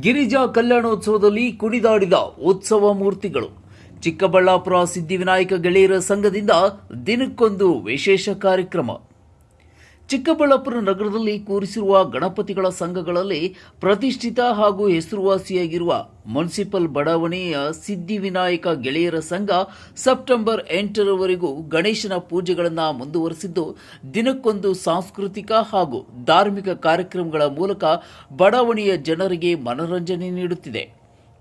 ಗಿರಿಜಾ ಕಲ್ಯಾಣೋತ್ಸವದಲ್ಲಿ ಕುಣಿದಾಡಿದ ಉತ್ಸವ ಮೂರ್ತಿಗಳು. ಚಿಕ್ಕಬಳ್ಳಾಪುರ ಸಿದ್ಧಿವಿನಾಯಕ ಗೆಳೆಯರ ಸಂಘದಿಂದ ದಿನಕ್ಕೊಂದು ವಿಶೇಷ ಕಾರ್ಯಕ್ರಮ. ಚಿಕ್ಕಬಳ್ಳಾಪುರ ನಗರದಲ್ಲಿ ಕೂರಿಸಿರುವ ಗಣಪತಿಗಳ ಸಂಘಗಳಲ್ಲಿ ಪ್ರತಿಷ್ಠಿತ ಹಾಗೂ ಹೆಸರುವಾಸಿಯಾಗಿರುವ ಮುನ್ಸಿಪಲ್ ಬಡಾವಣೆಯ ಸಿದ್ಧಿವಿನಾಯಕ ಗೆಳೆಯರ ಸಂಘ ಸೆಪ್ಟೆಂಬರ್ ಎಂಟರವರೆಗೂ ಗಣೇಶನ ಪೂಜೆಗಳನ್ನು ಮುಂದುವರೆಸಿದ್ದು, ದಿನಕ್ಕೊಂದು ಸಾಂಸ್ಕೃತಿಕ ಹಾಗೂ ಧಾರ್ಮಿಕ ಕಾರ್ಯಕ್ರಮಗಳ ಮೂಲಕ ಬಡಾವಣೆಯ ಜನರಿಗೆ ಮನರಂಜನೆ ನೀಡುತ್ತಿದೆ.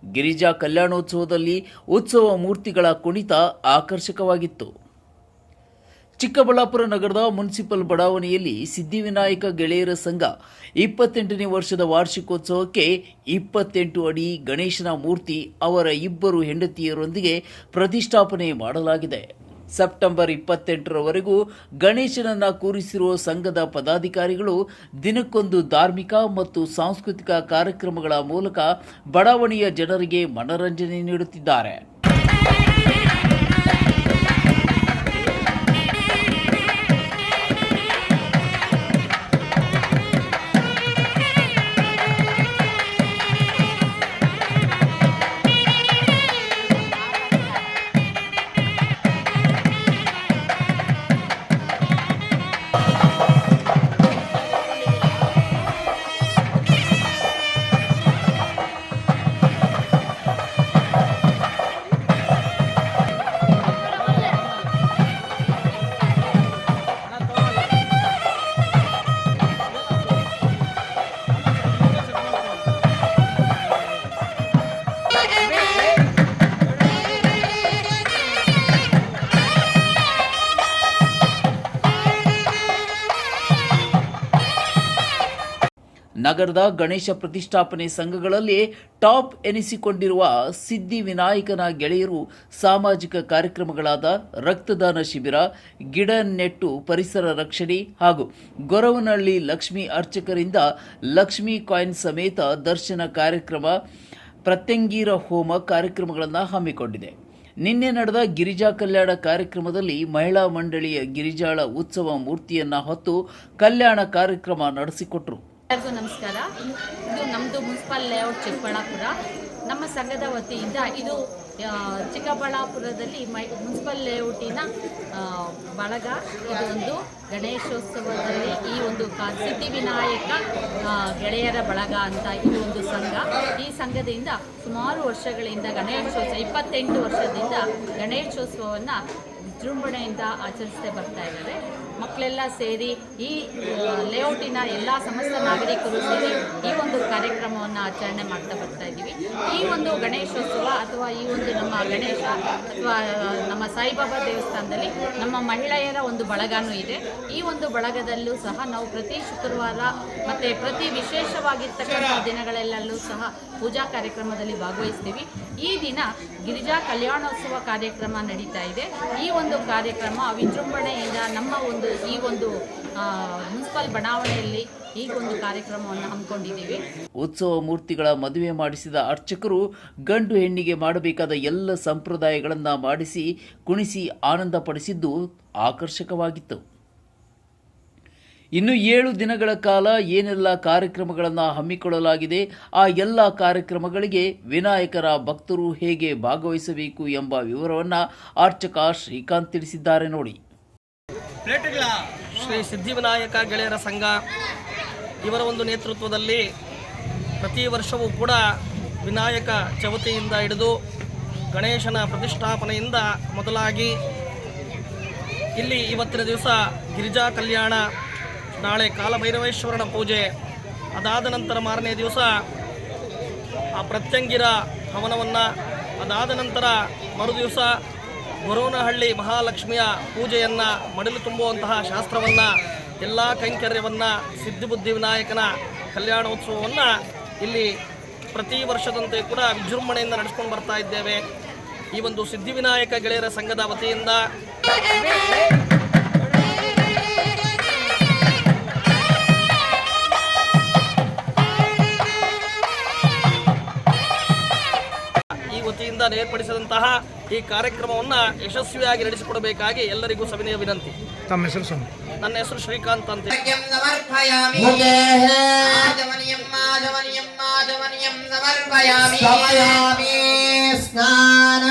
ಗಿರಿಜಾ ಕಲ್ಯಾಣೋತ್ಸವದಲ್ಲಿ ಉತ್ಸವ ಮೂರ್ತಿಗಳ ಕುಣಿತ ಆಕರ್ಷಕವಾಗಿತ್ತು. ಚಿಕ್ಕಬಳ್ಳಾಪುರ ನಗರದ ಮುನ್ಸಿಪಲ್ ಬಡಾವಣೆಯಲ್ಲಿ ಸಿದ್ಧಿವಿನಾಯಕ ಗೆಳೆಯರ ಸಂಘ ಇಪ್ಪತ್ತೆಂಟನೇ ವರ್ಷದ ವಾರ್ಷಿಕೋತ್ಸವಕ್ಕೆ ಇಪ್ಪತ್ತೆಂಟು ಅಡಿ ಗಣೇಶನ ಮೂರ್ತಿ ಅವರ ಇಬ್ಬರು ಹೆಂಡತಿಯರೊಂದಿಗೆ ಪ್ರತಿಷ್ಠಾಪನೆ ಮಾಡಲಾಗಿದೆ. ಸೆಪ್ಟೆಂಬರ್ ಇಪ್ಪತ್ತೆಂಟರವರೆಗೂ ಗಣೇಶನನ್ನ ಕೂರಿಸಿರುವ ಸಂಘದ ಪದಾಧಿಕಾರಿಗಳು ದಿನಕ್ಕೊಂದು ಧಾರ್ಮಿಕ ಮತ್ತು ಸಾಂಸ್ಕೃತಿಕ ಕಾರ್ಯಕ್ರಮಗಳ ಮೂಲಕ ಬಡಾವಣೆಯ ಜನರಿಗೆ ಮನರಂಜನೆ ನೀಡುತ್ತಿದ್ದಾರೆ. ನಗರದ ಗಣೇಶ ಪ್ರತಿಷ್ಠಾಪನೆ ಸಂಘಗಳಲ್ಲಿ ಟಾಪ್ ಎನಿಸಿಕೊಂಡಿರುವ ಸಿದ್ಧಿ ವಿನಾಯಕನ ಗೆಳೆಯರು ಸಾಮಾಜಿಕ ಕಾರ್ಯಕ್ರಮಗಳಾದ ರಕ್ತದಾನ ಶಿಬಿರ, ಗಿಡ ನೆಟ್ಟು ಪರಿಸರ ರಕ್ಷಣೆ ಹಾಗೂ ಗೊರವನಹಳ್ಳಿ ಲಕ್ಷ್ಮಿ ಅರ್ಚಕರಿಂದ ಲಕ್ಷ್ಮಿ ಕಾಯಿನ್ ಸಮೇತ ದರ್ಶನ ಕಾರ್ಯಕ್ರಮ, ಪ್ರತ್ಯಂಗೀರ ಹೋಮ ಕಾರ್ಯಕ್ರಮಗಳನ್ನು ಹಮ್ಮಿಕೊಂಡಿದೆ. ನಿನ್ನೆ ನಡೆದ ಗಿರಿಜಾ ಕಲ್ಯಾಣ ಕಾರ್ಯಕ್ರಮದಲ್ಲಿ ಮಹಿಳಾ ಮಂಡಳಿಯ ಗಿರಿಜಾಳ ಉತ್ಸವ ಮೂರ್ತಿಯನ್ನ ಹೊತ್ತು ಕಲ್ಯಾಣ ಕಾರ್ಯಕ್ರಮ ನಡೆಸಿಕೊಟ್ರು. ಎಲ್ಲರಿಗೂ ನಮಸ್ಕಾರ. ಇದು ನಮ್ಮದು ಮುನ್ಸಿಪಲ್ ಲೇಔಟ್ ಚಿಕ್ಕಬಳ್ಳಾಪುರ ನಮ್ಮ ಸಂಘದ ವತಿಯಿಂದ ಇದು ಚಿಕ್ಕಬಳ್ಳಾಪುರದಲ್ಲಿ ಮೈ, ಮುನ್ಸಿಪಲ್ ಲೇಔಟಿನ ಬಳಗ. ಇದೊಂದು ಗಣೇಶೋತ್ಸವದಲ್ಲಿ ಈ ಒಂದು ಕಾ ಸಿದ್ಧಿವಿನಾಯಕ ಗೆಳೆಯರ ಬಳಗ ಅಂತ ಈ ಒಂದು ಸಂಘ. ಈ ಸಂಘದಿಂದ ಸುಮಾರು ವರ್ಷಗಳಿಂದ ಗಣೇಶೋತ್ಸವ, ಇಪ್ಪತ್ತೆಂಟು ವರ್ಷದಿಂದ ಗಣೇಶೋತ್ಸವವನ್ನು ವಿಜೃಂಭಣೆಯಿಂದ ಆಚರಿಸ್ತಾ ಬರ್ತಾ ಇದ್ದಾರೆ. ಮಕ್ಕಳೆಲ್ಲ ಸೇರಿ ಈ ಲೇಔಟಿನ ಎಲ್ಲ ಸಮಸ್ತ ನಾಗರಿಕರು ಸೇರಿ ಈ ಒಂದು ಕಾರ್ಯಕ್ರಮವನ್ನು ಆಚರಣೆ ಮಾಡ್ತಾ ಬರ್ತಾ ಇದ್ದೀವಿ. ಈ ಒಂದು ಗಣೇಶೋತ್ಸವ ಅಥವಾ ಈ ಒಂದು ನಮ್ಮ ಗಣೇಶ ಅಥವಾ ನಮ್ಮ ಸಾಯಿಬಾಬಾ ದೇವಸ್ಥಾನದಲ್ಲಿ ನಮ್ಮ ಮಹಿಳೆಯರ ಒಂದು ಬಳಗನೂ ಇದೆ. ಈ ಒಂದು ಬಳಗದಲ್ಲೂ ಸಹ ನಾವು ಪ್ರತಿ ಶುಕ್ರವಾರ ಮತ್ತು ಪ್ರತಿ ವಿಶೇಷವಾಗಿರ್ತಕ್ಕಂಥ ದಿನಗಳಲ್ಲೂ ಸಹ ಪೂಜಾ ಕಾರ್ಯಕ್ರಮದಲ್ಲಿ ಭಾಗವಹಿಸ್ತೀವಿ. ಈ ದಿನ ಗಿರಿಜಾ ಕಲ್ಯಾಣೋತ್ಸವ ಕಾರ್ಯಕ್ರಮ ನಡೀತಾ ಇದೆ. ಈ ಒಂದು ಕಾರ್ಯಕ್ರಮ ವಿಜೃಂಭಣೆಯಿಂದ ನಮ್ಮ ಒಂದು ಈ ಒಂದು ಮುನ್ಸಿಪಲ್ ಬಡಾವಣೆಯಲ್ಲಿ ಈ ಒಂದು ಕಾರ್ಯಕ್ರಮವನ್ನು ಹಮ್ಮಿಕೊಂಡಿದ್ದೀವಿ. ಉತ್ಸವ ಮೂರ್ತಿಗಳ ಮದುವೆ ಮಾಡಿಸಿದ ಅರ್ಚಕರು ಗಂಡು ಹೆಣ್ಣಿಗೆ ಮಾಡಬೇಕಾದ ಎಲ್ಲ ಸಂಪ್ರದಾಯಗಳನ್ನು ಮಾಡಿಸಿ, ಕುಣಿಸಿ, ಆನಂದಪಡಿಸಿದ್ದು ಆಕರ್ಷಕವಾಗಿತ್ತು. ಇನ್ನು ಏಳು ದಿನಗಳ ಕಾಲ ಏನೆಲ್ಲ ಕಾರ್ಯಕ್ರಮಗಳನ್ನು ಹಮ್ಮಿಕೊಳ್ಳಲಾಗಿದೆ, ಆ ಎಲ್ಲ ಕಾರ್ಯಕ್ರಮಗಳಿಗೆ ವಿನಾಯಕರ ಭಕ್ತರು ಹೇಗೆ ಭಾಗವಹಿಸಬೇಕು ಎಂಬ ವಿವರವನ್ನು ಅರ್ಚಕ ಶ್ರೀಕಾಂತ್ ತಿಳಿಸಿದ್ದಾರೆ ನೋಡಿ. ಶ್ರೀ ಸಿದ್ಧಿವಿನಾಯಕ ಗೆಳೆಯರ ಸಂಘ ಇವರ ಒಂದು ನೇತೃತ್ವದಲ್ಲಿ ಪ್ರತಿ ವರ್ಷವೂ ಕೂಡ ವಿನಾಯಕ ಚವತಿಯಿಂದ ಹಿಡಿದು ಗಣೇಶನ ಪ್ರತಿಷ್ಠಾಪನೆಯಿಂದ ಮೊದಲಾಗಿ ಇಲ್ಲಿ ಇವತ್ತಿನ ದಿವಸ ಗಿರಿಜಾ ಕಲ್ಯಾಣ ನಾಳೆ ಕಾಲಭೈರವೇಶ್ವರನ ಪೂಜೆ. ಅದಾದ ನಂತರ ಮಾರನೇ ದಿವಸ ಆ ಪ್ರತ್ಯಂಗಿರ ಹವನವನ್ನು ಅದಾದ ನಂತರ ಮರುದಿವಸ ಗೊರೋನಹಳ್ಳಿ ಮಹಾಲಕ್ಷ್ಮಿಯ ಪೂಜೆಯನ್ನು, ಮಡಿಲು ತುಂಬುವಂತಹ ಶಾಸ್ತ್ರವನ್ನು, ಎಲ್ಲ ಕೈಂಕರ್ಯವನ್ನು, ಸಿದ್ಧಿಬುದ್ಧಿ ವಿನಾಯಕನ ಕಲ್ಯಾಣೋತ್ಸವವನ್ನು ಇಲ್ಲಿ ಪ್ರತಿ ವರ್ಷದಂತೆ ಕೂಡ ವಿಜೃಂಭಣೆಯಿಂದ ನಡೆಸ್ಕೊಂಡು ಬರ್ತಾ ಇದ್ದೇವೆ. ಈ ಒಂದು ಸಿದ್ಧಿವಿನಾಯಕ ಗೆಳೆಯರ ಸಂಘದ ವತಿಯಿಂದ. ವತಿಯಿಂದ ಏರ್ಪಡಿಸಿದಂತಹ ಈ ಕಾರ್ಯಕ್ರಮವನ್ನು ಯಶಸ್ವಿಯಾಗಿ ನಡೆಸಿಕೊಡಬೇಕಾಗಿ ಎಲ್ಲರಿಗೂ ಸವಿನಯ ವಿನಂತಿ. ತಮ್ಮ ಹೆಸರು ಸ್ವಾಮಿ ನನ್ನ ಹೆಸರು ಶ್ರೀಕಾಂತ್ ಅಂತ. ಸ್ನಾನ